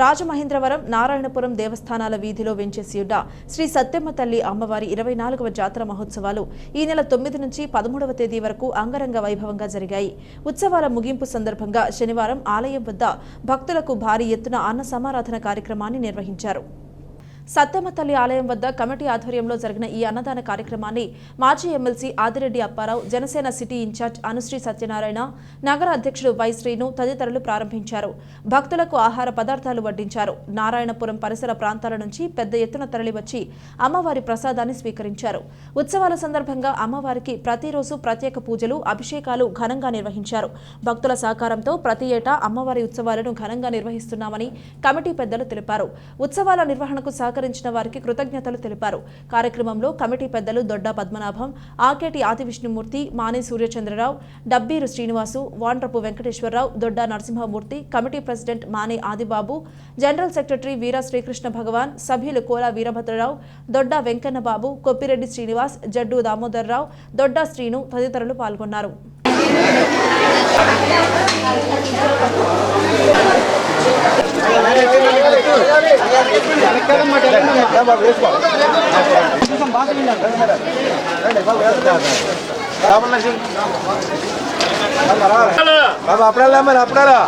రాజమహేంద్రవరం నారాయణపురం దేవస్థానాల వీధిలో వెంచేసియుడ్డ శ్రీ సత్యమ్మ తల్లి అమ్మవారి ఇరవై నాలుగవ జాతర మహోత్సవాలు ఈ నెల తొమ్మిది నుంచి పదమూడవ తేదీ వరకు అంగరంగ వైభవంగా జరిగాయి. ఉత్సవాల ముగింపు సందర్భంగా శనివారం ఆలయం వద్ద భక్తులకు భారీ ఎత్తున అన్న సమారాధన కార్యక్రమాన్ని నిర్వహించారు. సత్యమ్మ తల్లి ఆలయం వద్ద కమిటీ ఆధ్వర్యంలో జరిగిన ఈ అన్నదాన కార్యక్రమాన్ని మాజీ MLC Adireddy Apparao Janasena city in-charge Anusri Satyanarayana నగర అధ్యక్షుడు వై శ్రీను తదితరులు ప్రారంభించారు. భక్తులకు ఆహార పదార్థాలు వడ్డించారు. నారాయణపురం పరిసర ప్రాంతాల నుంచి పెద్ద ఎత్తున తరలివచ్చి అమ్మవారి ప్రసాదాన్ని స్వీకరించారు. ఉత్సవాల సందర్భంగా అమ్మవారికి ప్రతిరోజు ప్రత్యేక పూజలు అభిషేకాలు ఘనంగా నిర్వహించారు. భక్తుల సహకారంతో ప్రతి ఏటా అమ్మవారి ఉత్సవాలను ఘనంగా నిర్వహిస్తున్నామని కమిటీ పెద్దలు తెలిపారు. ఉత్సవాల నిర్వహణకు సహకరించిన వారికి కృతజ్ఞతలు తెలిపారు. కార్యక్రమంలో కమిటీ పెద్దలు దొడ్డ పద్మనాభం ఆకేటి ఆదివిష్ణుమూర్తి మానే Suryachandra Rao Dabbiru Srinivasu వాండ్రపు Venkateswararao Dodda Narasimhamurthy committee president Mane Adibabu general secretary Veera Srikrishna Bhagavan సభ్యులు కోలా వీరభద్రరావు దొడ్డ వెంకన్నబాబు కొప్పిరెడ్డి శ్రీనివాస్ జడ్డు దామోదర్రావు దొడ్డ శ్రీను తదితరులు పాల్గొన్నారు. బాబా అప్పుడాలా మరి అప్పుడాలా